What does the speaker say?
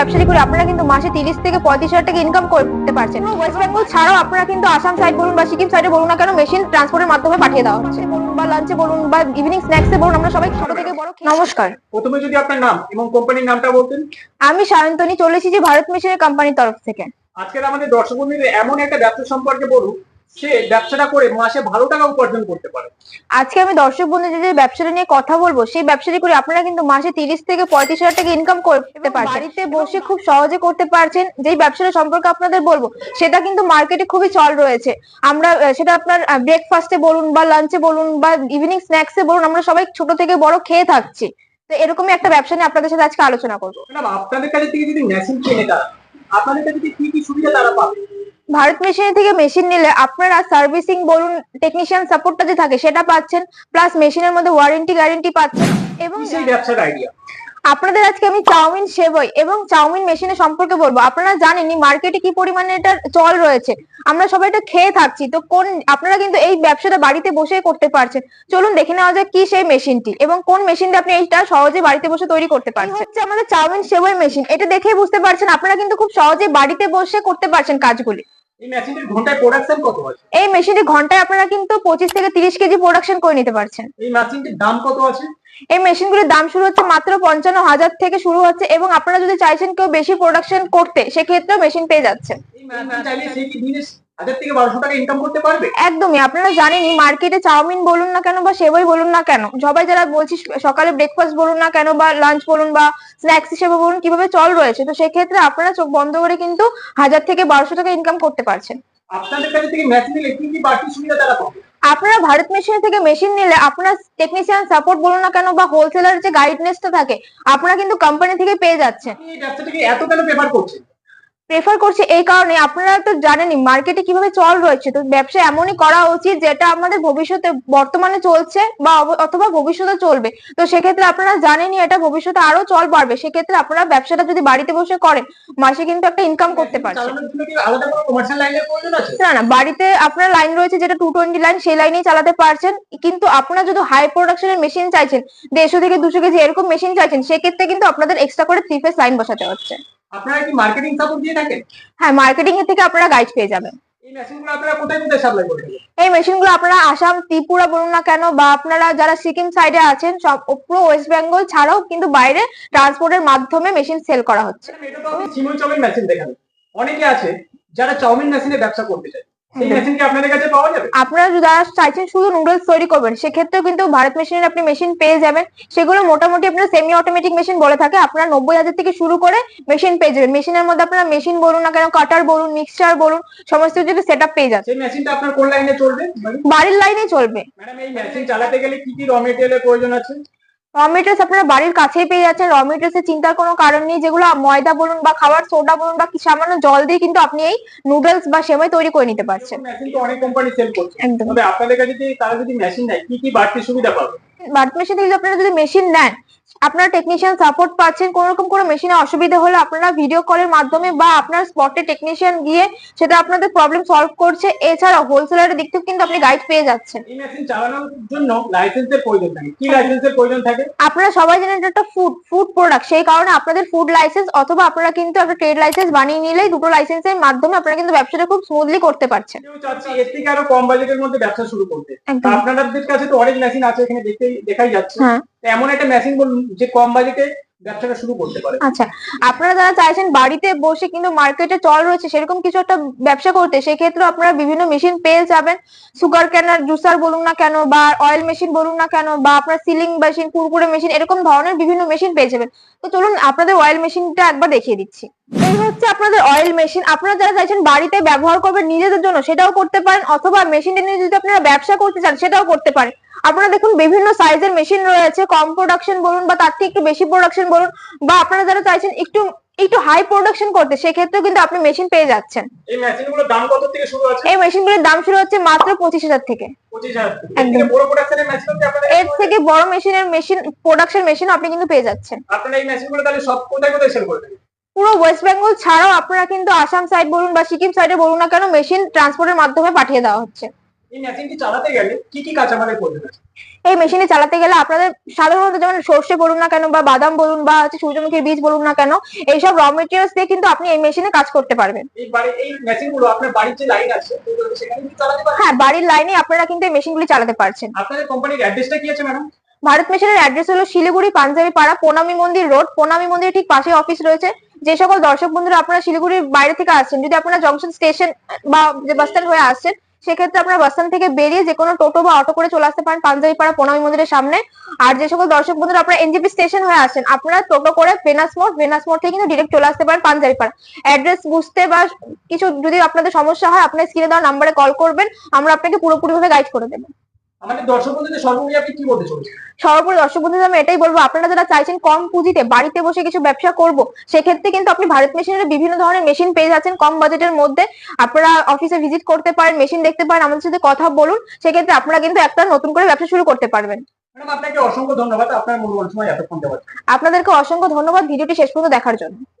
ব্যবসায়ী করে আপনারা কিন্তু মাসে তিরিশ থেকে পঁয়ত্রিশ হাজার টাকা ইনকাম করতে পারছেন। ওয়েস্ট বেঙ্গল ছাড়াও আপনারা কিন্তু আসাম সাইড বলুন বা সিকিম সাইডে বলুন না কেন মেশিন ট্রান্সপোর্টের মাধ্যমে পাঠিয়ে দেওয়া হচ্ছে। বলুন বা লাঞ্চে বলুন বা ইভিনিং স্ন্যাক্সে বলুন আমরা সবাই ছোট থেকে বড় নমস্কার। প্রথমে যদি আপনার নাম এবং কোম্পানির নামটা বলতেন। আমি সায়ন্তনী চলেছি যে ভারত মিশনের কোম্পানির তরফ থেকে। আজকের আমাদের দর্শক বন্ধুদের এমন একটা ব্যবসা সম্পর্কে বলুন সে ব্যবসাটা করে মাসে ভালো টাকা উপার্জন করতে পারে। আজকে আমি দর্শক বন্ধুদের যে ব্যবসাটা নিয়ে কথা বলব সেই ব্যবসাটি করে আপনারা কিন্তু মাসে তিরিশ থেকে পঁয়ত্রিশ হাজার টাকা ইনকাম করতে পারছেন। বাড়িতে বসে খুব সহজে করতে পারছেন যেই ব্যবসাটা সম্পর্কে আপনাদের বলব সেটা কিন্তু মার্কেটে খুবই চল রয়েছে। আমরা সেটা আপনার ব্রেকফাস্টে বলুন বা লাঞ্চে বলুন বা ইভিনিং স্ন্যাক্সে বলুন আমরা সবাই ছোট থেকে বড় খেয়ে থাকছি। তো এরকমই একটা ব্যবসা নিয়ে আপনাদের সাথে আজকে আলোচনা করব। আপনাদের কাছে থেকে যদি মেশিন কেনে তারা আপনাদের কাছে কি কি সুবিধা তারা পাবে? ভারত মেশিনের থেকে মেশিন নিলে আপনারা সার্ভিসিং বলুন টেকনিশিয়ান সাপোর্টটা যে থাকে সেটা পাচ্ছেন প্লাস মেশিনের মধ্যে ওয়ারেন্টি গ্যারেন্টি পাচ্ছেন এবং ব্যবসার আইডিয়া আপনাদের আজকে আমি চাউমিন সেবই এবং চাউমিন মেশিনের সম্পর্কে বলব। আপনারা জানেনই মার্কেটে কি পরিমাণে এটা চল রয়েছে। আমরা সবাই এটা খেয়ে থাকছি তো কোন আপনারা কিন্তু এই ব্যবসাটা বাড়িতে বসে করতে পারছেন। চলুন দেখে নেওয়া যাক কি সেই মেশিনটি এবং কোন মেশিন দিয়ে আপনি এইটা সহজে বাড়িতে বসে তৈরি করতে পারছেন। হচ্ছে আমাদের চাউমিন সেবই মেশিন এটা দেখেই বুঝতে পারছেন আপনারা কিন্তু খুব সহজে বাড়িতে বসে করতে পারছেন কাজগুলি। এই মেশিনটি ঘন্টায় আপনারা কিন্তু পঁচিশ থেকে তিরিশ কেজি প্রোডাকশন করে নিতে পারছেন। এই মেশিনটির দাম কত আছে? এই মেশিনগুলির দাম শুরু হচ্ছে মাত্র পঞ্চান্ন হাজার থেকে শুরু হচ্ছে এবং আপনারা যদি চাইছেন কেউ বেশি প্রোডাকশন করতে সেক্ষেত্রেও মেশিন পেয়ে যাচ্ছেন। হাজার থেকে বারোশো টাকা ইনকাম করতে পারবে? একদমই আপনারা জানেনই মার্কেটে চাউমিন বলুন না কেন বা সেবই বলুন না কেন সবাই যারা বলছি সকালে ব্রেকফাস্ট বলুন না কেন বা লাঞ্চ বলুন বা স্ন্যাক্স হিসেবে বলুন কীভাবে চল রয়েছে তো সেক্ষেত্রে আপনারা চোখ বন্ধ করে কিন্তু হাজার থেকে বারোশো টাকা ইনকাম করতে পারছেন। আপনাদের কাছে থেকে মেশিন নিলে কি কি বাড়তি সুবিধা তারা পাবে? আপনারা ভারত মেশিন থেকে মেশিন নিলে আপনার টেকনিশিয়ান সাপোর্ট বলুন না কেন বা হোলসেলার যে গাইডনেসটা থাকে আপনারা কিন্তু কোম্পানি থেকে পেয়ে যাচ্ছেন। এই ব্যবসাটাকে এত কেন প্রেফার করছেন? প্রেফার করছি এই কারণে। আপনারা তো জানেনই মার্কেটে কীভাবে চল রয়েছে। তো ব্যবসা এমনই করা উচিত যেটা আমাদের ভবিষ্যতে বর্তমানে চলছে বা অথবা ভবিষ্যতে চলবে। তো সেক্ষেত্রে আপনারা জানেনই এটা ভবিষ্যতে আরও চল বাড়বে। সেক্ষেত্রে আপনারা ব্যবসাটা যদি বাড়িতে বসে করেন মাসে কিন্তু একটা ইনকাম করতে পারছেন। প্রয়োজন আছে? না না বাড়িতে আপনার লাইন রয়েছে যেটা টু টোয়েন্টি লাইন সেই লাইনেই চালাতে পারছেন। কিন্তু আপনারা যদি হাই প্রোডাকশনের মেশিন চাইছেন দেড়শো থেকে দুশো কেজি এরকম মেশিন চাইছেন সেক্ষেত্রে কিন্তু আপনাদের এক্সট্রা করে থ্রি ফেস লাইন বসাতে হচ্ছে। আপনারা কি মার্কেটিং সাপোর্ট দিয়ে থাকেন? হ্যাঁ মার্কেটিং এর থেকে আপনারা গাইড পেয়ে যাবেন। এই মেশিনগুলো আপনারা কোথায় কোথায় সাপ্লাই করে এই মেশিনগুলো আপনারা আসাম ত্রিপুরা বলুন না কেন বা আপনারা যারা সিকিম সাইডে আছেন সব পুরো ওয়েস্ট বেঙ্গল ছাড়াও কিন্তু বাইরে ট্রান্সপোর্টের মাধ্যমে মেশিন সেল করা হচ্ছে। এটা তো আপনি চিমই চাউমিন মেশিন দেখেন অনেকে আছে যারা চাউমিন মেশিনে ব্যবসা করতে চায়। যাবে? আপনারা যদি যারা চাইছেন শুধু নুডলস তৈরি করবেন সেক্ষেত্রেও কিন্তু ভারত মেশিনের আপনি মেশিন পেয়ে যাবেন। সেগুলো মোটামুটি আপনার সেমি অটোমেটিক মেশিন বলে থাকে। আপনারা নব্বই হাজার থেকে শুরু করে মেশিন পেয়ে যাবেন। মেশিনের মধ্যে আপনারা মেশিন বলুন না কেন কাটার বলুন মিক্সচার বলুন সমস্ত কিছু সেট আপ পেয়ে যাচ্ছেন মেশিনটা আপনার কোন লাইনে চলবে? বাড়ির? লাইনে চলবে। ম্যাডাম এই মেশিন চালাতে গেলে কি কি র মেটেরিয়ালের প্রয়োজন আছে? র মেটেরিয়ালস আপনারা বাড়ির কাছেই পেয়ে যাচ্ছেন। র মেটেরিয়ালস এর চিন্তার কোনো কারণ নেই। যেগুলো ময়দা বলুন বা খাবার সোডা বলুন বা সামান্য জল দিয়ে কিন্তু আপনি এই নুডলস বা সেমাই তৈরি করে নিতে পারছেন। অনেক কোম্পানি সেল করছে। একদম। আপনাদের কাছে যদি তারা যদি মেশিন নেয় কি কি বাড়তি সুবিধা পাবে? বাড়তি মেশিন থেকে আপনারা যদি মেশিন নেন আপনারা টেকনিশিয়ান সাপোর্ট পাচ্ছেন কোন রকম কোনো মেশিনে অসুবিধা হলে আপনারা ভিডিও কলের মাধ্যমে বা আপনার স্পটে টেকনিশিয়ান গিয়ে সেটা আপনাদের প্রবলেম সলভ করছে। এছাড়া হোলসেলারের দিক থেকে কিন্তু আপনি গাইড পেয়ে যাচ্ছেন। এই মেশিন চালানোর জন্য লাইসেন্সের প্রয়োজন থাকে। কি লাইসেন্সের প্রয়োজন থাকে? আপনারা সবাই জানেন এটা একটা ফুড ফুড প্রোডাক্ট সেই কারণে আপনাদের ফুড লাইসেন্স অথবা আপনারা কিন্তু একটা ট্রেড লাইসেন্স বানিয়ে নিলেই দুটো লাইসেন্সের মাধ্যমে আপনারা কিন্তু ব্যবসাটা খুব স্মুথলি করতে পারছেন। কেউ চাচ্ছে এর থেকে আরও কম বাজেটের মধ্যে ব্যবসা শুরু করতে। আপনাদের কাছে তো অনেক মেশিন আছে এখানে দেখতে দেখাই যাচ্ছে। হ্যাঁ। এমন একটা মেশিন বলুন, যে কম বাজেটে ব্যবসাটা শুরু করতে পারে। আচ্ছা আপনারা যারা চাইছেন বাড়িতে বসে কিন্তু মার্কেটে চল রয়েছে, সেরকম কিছু একটা ব্যবসা করতে, সেক্ষেত্রে আপনারা বিভিন্ন মেশিন পেয়ে যাবেন। সুগার ক্যানার জুসার বলুন না কেন, বা অয়েল মেশিন বলুন না কেন, বা আপনার সিলিং মেশিন কুরকুরে মেশিন এরকম ধরনের বিভিন্ন মেশিন পেয়ে যাবেন। তো চলুন, আপনাদের অয়েল মেশিনটা একবার দেখিয়ে দিচ্ছি। এই হচ্ছে আপনাদের অয়েল মেশিন আপনারা যারা চাইছেন বাড়িতে ব্যবহার করবেন নিজেদের জন্য, সেটাও করতে পারেন, অথবা মেশিনটা নিয়ে যদি আপনারা ব্যবসা করতে চান, সেটাও করতে পারেন। আপনারা দেখুন বিভিন্ন সাইজের মেশিন রয়েছে। কম প্রোডাকশন বলুন বা তার থেকে একটু বেশি প্রোডাকশন বলুন বা আপনারা যারা চাইছেন একটু একটু হাই প্রোডাকশন করতে সেক্ষেত্রেও কিন্তু আপনি মেশিন পেয়ে যাচ্ছেন। এই মেশিনগুলোর দাম কত থেকে শুরু আছে? এই মেশিনগুলোর দাম শুরু হচ্ছে মাত্র পঁচিশ হাজার থেকে। এর থেকে বড় মেশিনের মেশিন প্রোডাকশন মেশিন আপনি কিন্তু পেয়ে যাচ্ছেন। আপনারা এই মেশিনগুলো তাহলে সব কোথায় কোথায় সেল করে থাকেন পুরো ওয়েস্ট বেঙ্গল ছাড়াও আপনারা কিন্তু আসাম সাইড বলুন বা সিকিম সাইডে বলুন না কেন মেশিন ট্রান্সপোর্টের মাধ্যমে পাঠিয়ে দেওয়া হচ্ছে। এই মেশিনটি চালাতে গেলে কি কি কাঁচামালের প্রয়োজন আছে এই মেশিনে চালাতে গেলে আপনাদের সাধারণত যেমন সর্ষে বলুন না কেন বা বাদাম বলুন বা হচ্ছে সূর্যমুখীর বীজ বলুন না কেন এইসব র মেটেরিয়ালস দিয়ে কিন্তু আপনি এই মেশিনে কাজ করতে পারবেন। এই বাড়ি এই মেশিনগুলো আপনার বাড়ির যে লাইন আছে সেখানে কি চালাতে পারবেন? হ্যাঁ বাড়ির লাইনে আপনারা কিন্তু এই মেশিনগুলি চালাতে পারছেন। আপনাদের কোম্পানির অ্যাড্রেসটা কি আছে ম্যাডাম ভারত মেশিনের অ্যাড্রেস হলো শিলিগুড়ি পাঞ্জাবি পাড়া পোনামি মন্দির রোড পোনামি মন্দিরের ঠিক পাশে অফিস রয়েছে। যে সকল দর্শক বন্ধুরা আপনারা শিলিগুড়ির বাইরে থেকে আসছেন যদি আপনারা জংশন স্টেশন বা যে বাস স্ট্যান্ড হয়ে আসছেন সেক্ষেত্রে আপনারা বাস স্ট্যান্ড থেকে বেরিয়ে যে কোনো টোটো বা অটো করে চলে আসতে পারেন পাঞ্জাবি পাড়া প্রণামী মন্দিরের সামনে। আর যে সকল দর্শক বন্ধুরা আপনারা এনজিপি স্টেশন হয়ে আসেন, আপনারা টোটো করে ভেনাস মোড় ভেনাস মোড় থেকে কিন্তু ডিরেক্ট চলে আসতে পারেন পাঞ্জাবি পাড়া অ্যাড্রেস বুঝতে বা কিছু যদি আপনাদের সমস্যা হয়, আপনার স্ক্রিনে দেওয়া নাম্বারে কল করবেন, আমরা আপনাকে পুরোপুরিভাবে গাইড করে দেবো। আমাদের দর্শক বন্ধুদের সর্বোপরি আপনি কি বলতে চলেছেন? সর্বোপরি দর্শক বন্ধুদের আমি এটাই বলব আপনারা যারা চাইছেন কম পুঁজিতে বাড়িতে বসে কিছু ব্যবসা করব সেক্ষেত্রে কিন্তু আপনি ভারত মেশিনের বিভিন্ন ধরনের মেশিন পেয়ে যাচ্ছেন কম বাজেটের মধ্যে। আপনারা অফিসে ভিজিট করতে পারেন মেশিন দেখতে পারেন আমাদের সাথে কথা বলুন সেক্ষেত্রে আপনারা কিন্তু একটা নতুন করে ব্যবসা শুরু করতে পারবেন। ম্যাডাম আপনাকে অসংখ্য ধন্যবাদ আপনার মূল্যবান সময় এতক্ষণ দেওয়ার আপনাদেরকে অসংখ্য ধন্যবাদ ভিডিওটি শেষ পর্যন্ত দেখার জন্য।